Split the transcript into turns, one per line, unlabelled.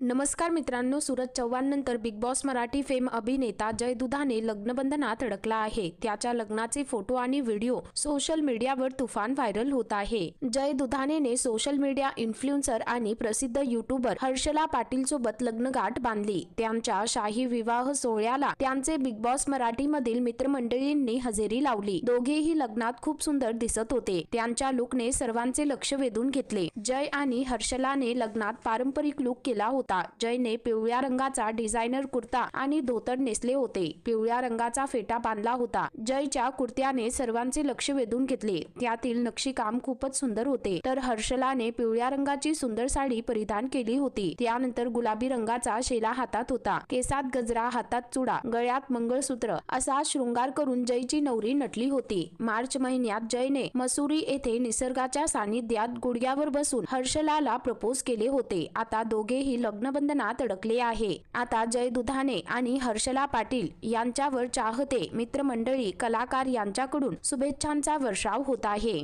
नमस्कार मित्रांनो सूरज चव्हाण नंतर बिग बॉस मराठी फेम अभिनेता जय दुधाने लग्नबंधनात अडकला आहे. त्याच्या लग्नाचे फोटो आणि व्हिडिओ सोशल मीडियावर तुफान व्हायरल होत आहे. जय दुधानेने सोशल मीडिया इन्फ्लुएन्सर आणि प्रसिद्ध युट्यूबर हर्षला पाटील सोबत लग्नगाठ बांधली. त्यांच्या शाही विवाह सोहळ्याला त्यांचे बिग बॉस मराठी मधील मित्रमंडळींनी हजेरी लावली. दोघेही लग्नात खूप सुंदर दिसत होते. त्यांच्या लुकने सर्वांचे लक्ष वेधून घेतले. जय आणि हर्षलाने लग्नात पारंपरिक लुक केला होता. जयने पिवळ्या रंगाचा डिझायनर कुर्ता आणि धोतर नेसले होते. पिवळ्या रंगाचा फेटा बांधला होता. जयच्या कुर्त्याने सर्वांचे लक्ष वेधून घेतले. त्यातील नक्षीकाम खूपच सुंदर होते. तर हर्षलाने पिवळ्या रंगाची सुंदर साडी परिधान केली होती. त्यानंतर गुलाबी रंगाचा शेला हातात होता. केसात गजरा हातात चुडा गळ्यात मंगळसूत्र असा शृंगार करून जयची नवरी नटली होती. मार्च महिन्यात जयने मसुरी येथे निसर्गाच्या सानिध्यात गुडघ्यावर बसून हर्षलाला प्रपोज केले होते. आता दोघेही लग्नबंधनात अडकले आहे. आता जय दुधाने आणि हर्षला पाटील यांच्यावर चाहते मित्रमंडळी कलाकार यांच्याकडून शुभेच्छांचा वर्षाव होत आहे.